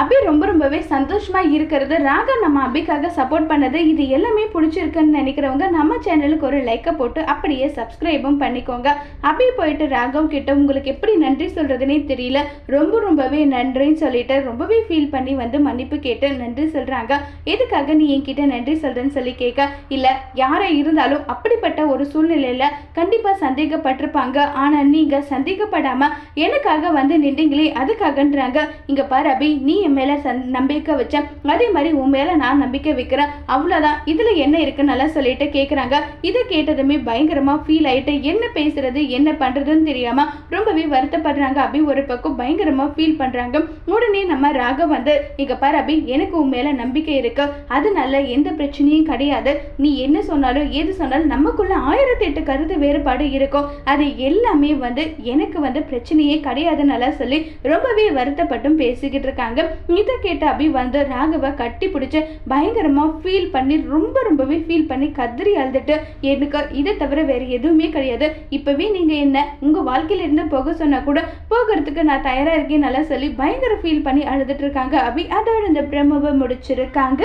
அபி ரொம்ப ரொம்பவே சந்தோஷமாக இருக்கிறது. ராகா நம்ம அபிக்காக சப்போர்ட் பண்ணது. இது எல்லாமே பிடிச்சிருக்குன்னு நினைக்கிறவங்க நம்ம சேனலுக்கு ஒரு லைக்கை போட்டு அப்படியே சப்ஸ்கிரைபும் பண்ணிக்கோங்க. அபி போயிட்டு ராகவ் கிட்ட உங்களுக்கு எப்படி நன்றி சொல்கிறதுனே தெரியல. ரொம்ப ரொம்பவே நன்றின்னு சொல்லிட்டு ரொம்பவே ஃபீல் பண்ணி வந்து மன்னிப்பு கேட்டு நன்றி சொல்கிறாங்க எதுக்காக நீ என்கிட்ட நன்றி சொல்கிறேன்னு சொல்லி கேட்க? இல்லை யாரை இருந்தாலும் அப்படிப்பட்ட ஒரு சூழ்நிலையில் கண்டிப்பாக சந்தேகப்பட்டிருப்பாங்க. ஆனால் நீங்கள் சந்தேகப்படாமல் எனக்காக வந்து நின்றீங்களே அதுக்காகன்றாங்க. இங்கே பாரு அபி நீ என் மேலே சந்- நம்பிக்கை வச்சேன் அதே மாதிரி உன் மேலே நான் நம்பிக்கை வைக்கிறேன் அவ்வளோதான் இதில் என்ன இருக்குன்னு நல்லா சொல்லிட்டு கேட்குறாங்க இதை கேட்டதுமே பயங்கரமாக ஃபீல் ஆகிட்டு என்ன பேசுறது என்ன பண்ணுறதுன்னு தெரியாமல் ரொம்பவே வருத்தப்படுறாங்க. அபி ஒரு பக்கம் பயங்கரமாக ஃபீல் பண்ணுறாங்க உடனே நம்ம ராகவ் வந்து இங்கே பாரு அபி எனக்கு உன் மேலே நம்பிக்கை இருக்கு. அதனால எந்த பிரச்சனையும் கிடையாது. நீ என்ன சொன்னாலும் எது சொன்னாலும் நமக்குள்ள ஆயிரத்தி எட்டு கருத்து வேறுபாடு இருக்கும். அது எல்லாமே வந்து எனக்கு வந்து பிரச்சனையே கிடையாதுன்னு சொல்லி ரொம்பவே வருத்தப்பட்டும் பேசிக்கிட்டு இருக்காங்க. இதை கேட்ட அபி வந்து ராகவை கட்டி பிடிச்சி பயங்கரமாக ஃபீல் பண்ணி ரொம்ப ரொம்பவே ஃபீல் பண்ணி கதறி அழுதுட்டு எனக்கு இதை தவிர வேறு எதுவுமே கிடையாது. இப்போவே நீங்கள் என்ன உங்கள் வாழ்க்கையிலேருந்து போக சொன்னால் கூட போகிறதுக்கு நான் தயாராக இருக்கேன் நல்லா சொல்லி பயங்கர ஃபீல் பண்ணி அழுதுட்டு இருக்காங்க அபி. அதோட இந்த பிரம்மவை முடிச்சிருக்காங்க.